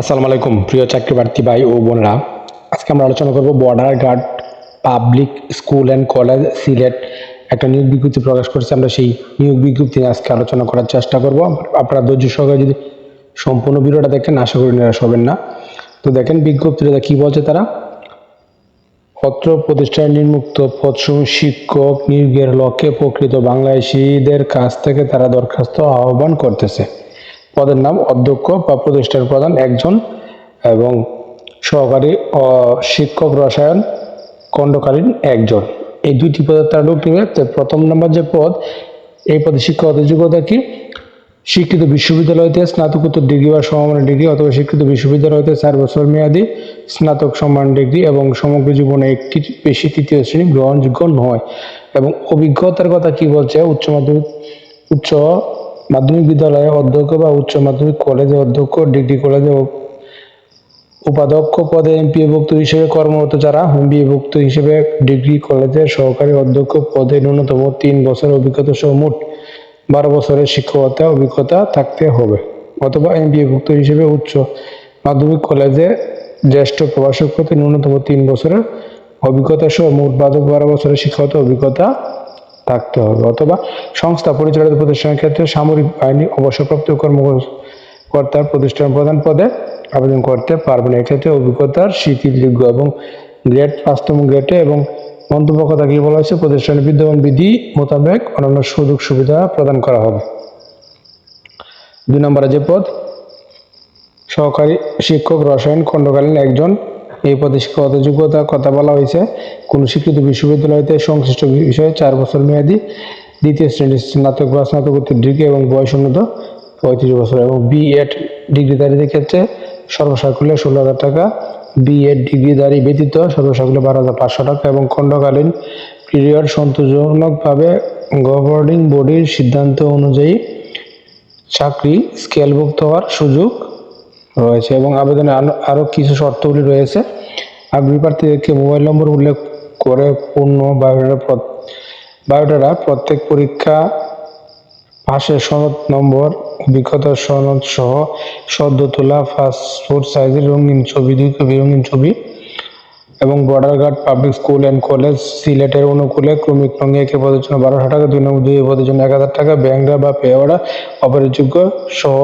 আসসালামু আলাইকুম, প্রিয় চাকরি প্রার্থী ভাই ও বোনেরা। আজকে আমরা আলোচনা করব border guard public school and college Sylhet একটা নিয়োগ বিজ্ঞপ্তি প্রকাশ করেছে। আমরা সেই নিয়োগ বিজ্ঞপ্তি নিয়ে আজকে আলোচনা করার চেষ্টা করব। আপনারা ধৈর্য সহকারে যদি সম্পূর্ণ ভিডিওটা দেখেন, আশা করি নিরাশ হবেন না। তো দেখেন বিজ্ঞপ্তিটা কি বলছে তারা? পত্র প্রতিষ্ঠান নির্মুক্ত পদসমূহ শিক্ষক নিয়োগের লক্ষ্যে প্রকৃত বাংলাদেশিদের কাছ থেকে তারা দরখাস্ত আহ্বান করতেছে। পদের নাম অধ্যক্ষ বা প্রতিষ্ঠান প্রধান একজন এবং সহকারী শিক্ষক রসায়ন খণ্ডকালীন একজন। এই দুইটি পদের তারা লোক নেবে। প্রথম নম্বর যে পদ, এই পদে শিক্ষকতার যোগ্যতা কি? স্বীকৃত বিশ্ববিদ্যালয় হতে স্নাতকোত্তর ডিগ্রি বা সমমানের ডিগ্রি অথবা স্বীকৃত বিশ্ববিদ্যালয় হতে চার বছর মেয়াদী স্নাতক সম্মান ডিগ্রি এবং সমগ্র জীবনে একটি বেশি তৃতীয় শ্রেণি গ্রহণযোগ্য নয়। এবং অভিজ্ঞতার কথা কি বলছে? উচ্চ মাধ্যমিক, উচ্চ মাধ্যমিক বিদ্যালয়ে অধ্যক্ষ বা উচ্চ মাধ্যমিক কলেজে অধ্যক্ষ, ডিগ্রি কলেজে উপাধ্যক্ষ পদে এমপিএভুক্ত হিসেবে কর্মরত যারা এমপিএভুক্ত হিসেবে ডিগ্রি কলেজের সহকারী অধ্যক্ষ পদে ন্যূনতম তিন বছর অভিজ্ঞতা সহ মোট বারো বছরের শিক্ষকতা অভিজ্ঞতা থাকতে হবে। অথবা এমপিএভুক্ত হিসেবে উচ্চ মাধ্যমিক কলেজে জ্যেষ্ঠ প্রভাষক পদে ন্যূনতম তিন বছরের অভিজ্ঞতা সহ মোট বারো বারো বছরের শিক্ষকতা অভিজ্ঞতা থাকতে হবে। অথবা সংস্থা পরিচালিত প্রতিষ্ঠানের ক্ষেত্রে সামরিক বাহিনী অবসরপ্রাপ্ত কর্মকর্তার প্রতিষ্ঠান প্রধান পদে আবেদন করতে পারবেন এক্ষেত্রে অভিজ্ঞতার স্বীকৃতিযোগ্য এবং গ্রেড পাঁচতম গ্রেডে এবং মন্তব্য কথা কি বলা হয়েছে? প্রতিষ্ঠানের বিদ্যমান বিধি মোতাবেক অন্যান্য সুযোগ সুবিধা প্রদান করা হবে। দুই নম্বরে যে পদ সহকারী শিক্ষক রসায়ন খণ্ডকালীন একজন এই পদে শিক্ষকত যোগ্যতার কথা বলা হয়েছে। কোন স্বীকৃত বিশ্ববিদ্যালয়তে সংশ্লিষ্ট বিষয়ে চার বছর মেয়াদী দ্বিতীয় শ্রেণির স্নাতক বা স্নাতকোত্তর ডিগ্রি এবং বয়স উন্নত পঁয়ত্রিশ বছর এবং বি এড ডিগ্রিধারীদের ক্ষেত্রে সর্বসাকুল্যে ষোলো হাজার টাকা। বি এড ডিগ্রিধারী ব্যতীত সর্বসাকুল্যে বারো হাজার পাঁচশো টাকা এবং খণ্ডকালীন পিরিয়ড সন্তোষজনকভাবে গভর্নিং বডির সিদ্ধান্ত অনুযায়ী চাকরি স্কেলভুক্ত হওয়ার সুযোগ রয়েছে এবং আবেদনে আরও কিছু শর্তগুলি রয়েছে। আগ্রহী প্রার্থীদেরকে মোবাইল নম্বর উল্লেখ করে পূর্ণ বায়োডাটা বায়োডাটা প্রত্যেক পরীক্ষা পাশের সনদ নম্বর অভিজ্ঞতার সনদ সহ সদ্য তোলা পাসপোর্ট সাইজের রঙিন ছবি, দুই কপি রঙিন ছবি এবং border guard public school and college সিলেটের অনুকূলে ক্রমিক রঙে একে পদের জন্য বারোশো টাকা, দুই নম্বর দুই পদের জন্য এক হাজার টাকা ব্যাংরা বা পেওয়ারা অপরিযোগ্য সহ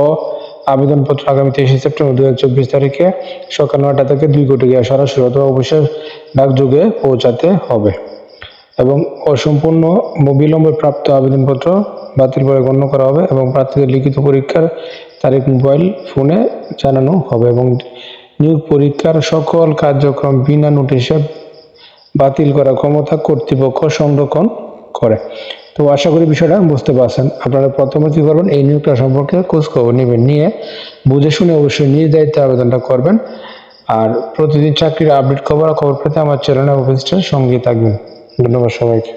আবেদনপত্র আগামী তেইশে সেপ্টেম্বর দু চব্বিশ তারিখে সকাল নয়টা থেকে দুই কোটি গিয়ে সরাসরি অথবা অবশ্যই ডাকযোগে পৌঁছাতে হবে। এবং অসম্পূর্ণ বিলম্বে প্রাপ্ত আবেদনপত্র বাতিল বলে গণ্য করা হবে এবং প্রার্থীদের লিখিত পরীক্ষার তারিখ মোবাইল ফোনে জানানো হবে এবং নিয়োগ পরীক্ষার সকল কার্যক্রম বিনা নোটিশে বাতিল করার ক্ষমতা কর্তৃপক্ষ সংরক্ষণ করে। তো আশা করি বিষয়টা বুঝতে পারছেন। আপনারা প্রথমে কী করবেন, এই নিয়োগটা সম্পর্কে খোঁজখবর নেবেন, নিয়ে বুঝে শুনে অবশ্যই নিজ দায়িত্বে আবেদনটা করবেন। আর প্রতিদিন চাকরির আপডেট খবর খবর পেতে আমার চ্যানেল অফিসটার সঙ্গে থাকবেন। ধন্যবাদ সবাইকে।